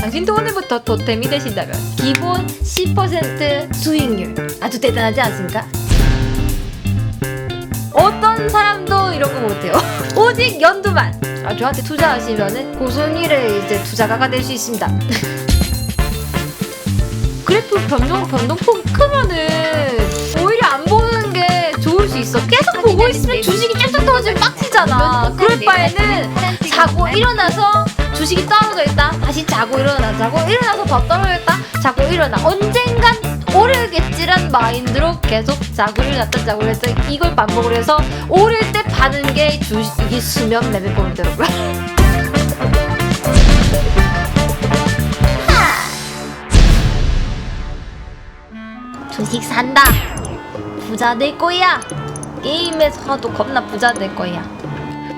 당신도 오늘부터 토템이 되신다면 기본 10% 수익률 아주 대단하지 않습니까? 어떤 사람도 이런 거 못해요. 오직 연두만. 아, 저한테 투자하시면은 고순위의 이제 투자가가 될 수 있습니다. 그래프 변동 변동폭이 크면은 오히려 안 보는 게 좋을 수 있어. 계속 보고 있으면 주식이 계속 떨어지면 빡치잖아. 그럴 바에는 자고 일어나서 주식이 떨어져 있다. 다시 자고 일어나. 자고 일어나서 더 떨어져 있다. 자고 일어나. 언젠간 오르겠지란 마인드로 계속 자고 일어났다 자고 일어났다 이걸 반복을 해서 오를 때 파는 게 주식이 수면 매매 포인트라고요. 주식 산다. 부자 될 거야. 게임에서도 겁나 부자 될 거야.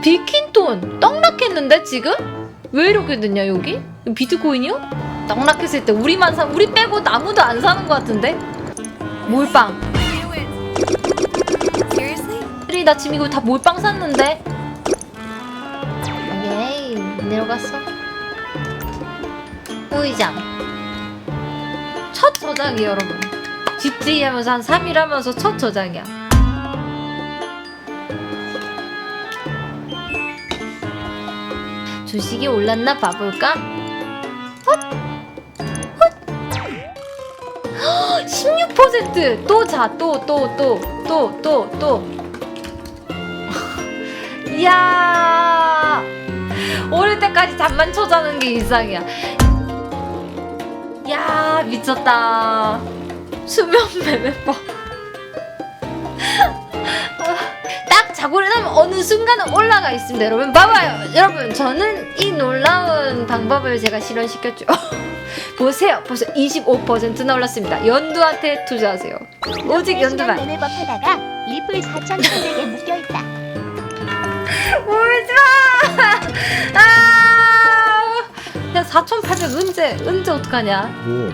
비킨돈 떡락했는데 지금? 왜 이렇게 됐냐 여기? 비트코인이요? 떡락했을 때 우리만 사 우리 빼고 아무도 안 사는 것 같은데? 몰빵. 우리 나 지금 이거 다 몰빵 샀는데. 오케이 내려갔어. 우이장. 첫 저장이 여러분. 뒷지기 하면서 한 3일 하면서 첫 저장이야. 주식이 올랐나 봐볼까? 헛! 헛! 16%! 또 자, 또, 또, 또, 또, 또, 또. 이야! 오를 때까지 잠만 쳐자는 게 일상이야. 야 미쳤다. 수면 매매법. 자고 일어나면 어느 순간은 올라가 있습니다 여러분. 봐봐요. 여러분 저는 이 놀라운 방법을 제가 실현시켰죠. 보세요. 벌써 25%나 올랐습니다. 연두한테 투자하세요. 오직 연두만. 매매법 하다가 리플 4,300에 묶여있다. 울지마! 아! 야 4,800 은재 은재 어떡하냐? 뭐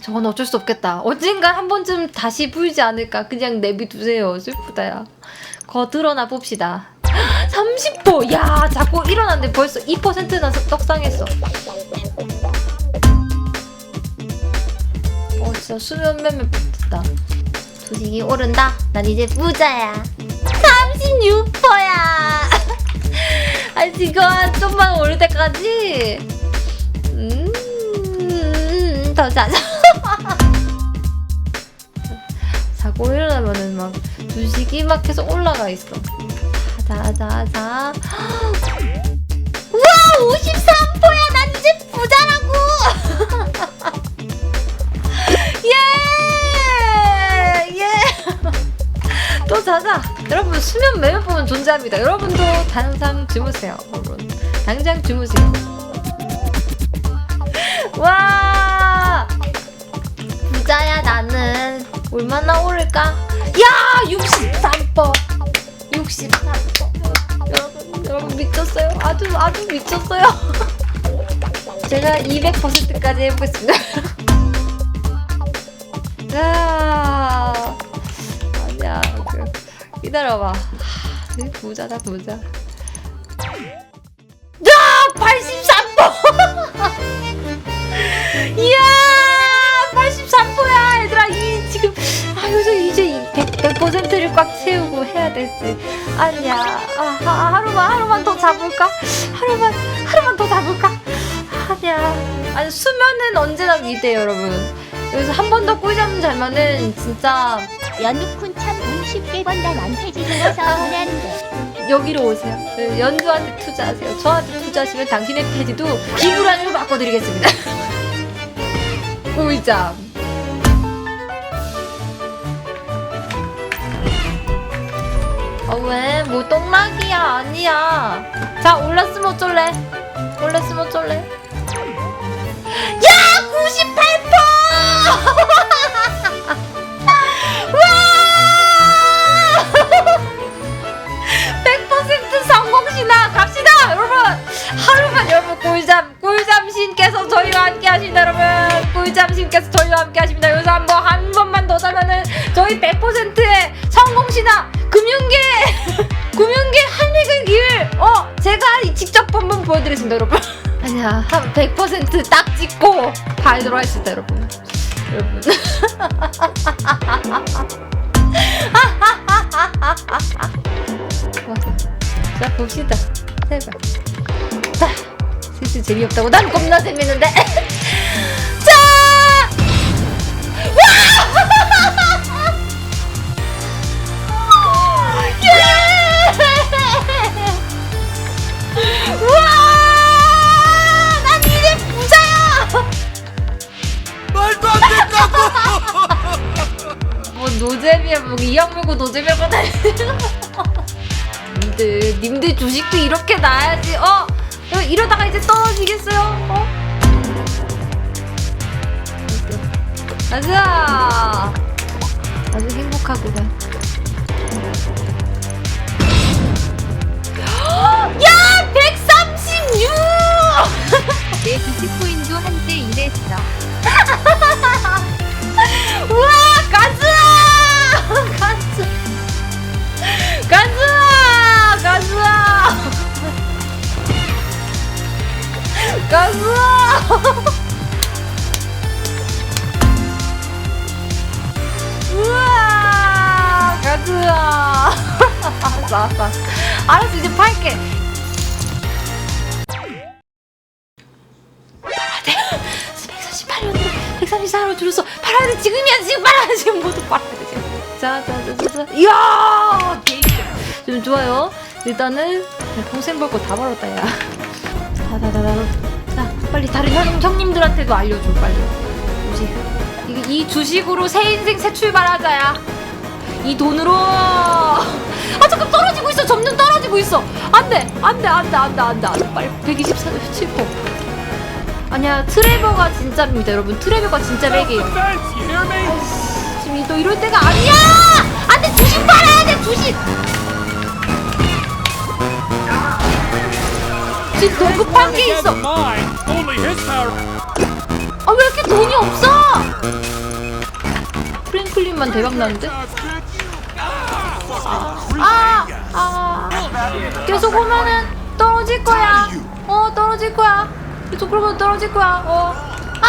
저건 어쩔 수 없겠다. 언젠가 한 번쯤 다시 불지 않을까. 그냥 내비두세요. 슬프다 야. 거 드러나 봅시다. 30%! 야, 자꾸 일어났는데 벌써 2%나 떡상했어. 어, 진짜 수면 매매 붙다. 주식이 오른다. 난 이제 부자야. 36%야! 아, 지금 좀만 오를 때까지. 음, 더 자자. 자고 일어나면은 막 주식이 막 계속 올라가 있어. 자자자. 우와 53%야 난 이제 부자라고. 예 예. 또 자자. 여러분 수면 매매법은 존재합니다. 여러분도 당장 주무세요. 여러분 당장 주무세요. 얼마나 오를까? 야 63%. 63%. 여러분 여러분 미쳤어요. 아주 아주 미쳤어요. 제가 200%까지 해보겠습니다. 야 아니야 그, 기다려봐. 하, 부자다 부자. 꽉 채우고 해야 될지. 아니야. 아, 하, 하루만 하루만 더 자볼까? 하루만 하루만 더 자볼까? 아니야. 아니 수면은 언제나 위대해요 여러분. 여기서 한 번 더 꿀잠 자면은 진짜 연우쿤 참운 쉽게 번다. 남패 지르어서 보내는데. 여기로 오세요. 네, 연두한테 투자하세요. 저한테 투자하시면 당신의 폐지도 기부란으로 바꿔드리겠습니다. 꿀잠 어 왜? 뭐 똥락이야. 아니야. 자 올랐으면 어쩔래? 올랐으면 어쩔래? 야 98%! 100% 성공신화 갑시다 여러분. 하루만 여러분 꿀잠 꿀잠신께서 저희와 함께 하신다 여러분 아니야. 한 100%딱 찍고 바이도록 하겠습니다 여러분. 여러분. 자 봅시다. 제발 자 슬슬 재미없다고. 난 겁나 재밌는데 뭐 이악 물고 노잼이라고 다니는 님들 님들 주식도 이렇게 나야지 어? 어, 이러다가 이제 떨어지겠어요? 어? 가자 아주 행복하구나 야! 136! 내 비트코인도 한때 이랬어. 우와 가즈 가즈아 우와! 가즈아 알았어 알았어 알았어 이제 팔게. 팔아야 돼 148년으로 134로 줄여서 팔아야 돼 지금이야 지금 팔아야 돼 지금 모두 팔아야 돼 지금. 자 자 자 자 자. 이야! 좀 좋아요. 일단은 동생 볼거다 벌었다 야. 다다다다. 자 빨리 다른 형, 형님들한테도 알려줘 빨리. 주식 이, 이 주식으로 새 인생 새 출발하자야. 이 돈으로. 아 잠깐 떨어지고 있어. 점점 떨어지고 있어. 안돼. 안돼. 안돼. 안돼. 안돼. 안돼. 빨리 124 7포 아니야 트레버가 진짜입니다 여러분. 트레버가 진짜 맥이에요 지금 이- 너 이럴 때가 아니야! 안돼. 주식 팔아야 돼 주식 지금 더 급한 게 있어. 아 왜 이렇게 돈이 없어 프랭클린만 대박 나는데 아, 아, 계속 오면은 떨어질 거야. 어, 떨어질 거야. 계속 그러면 떨어질 거야. 어, 아,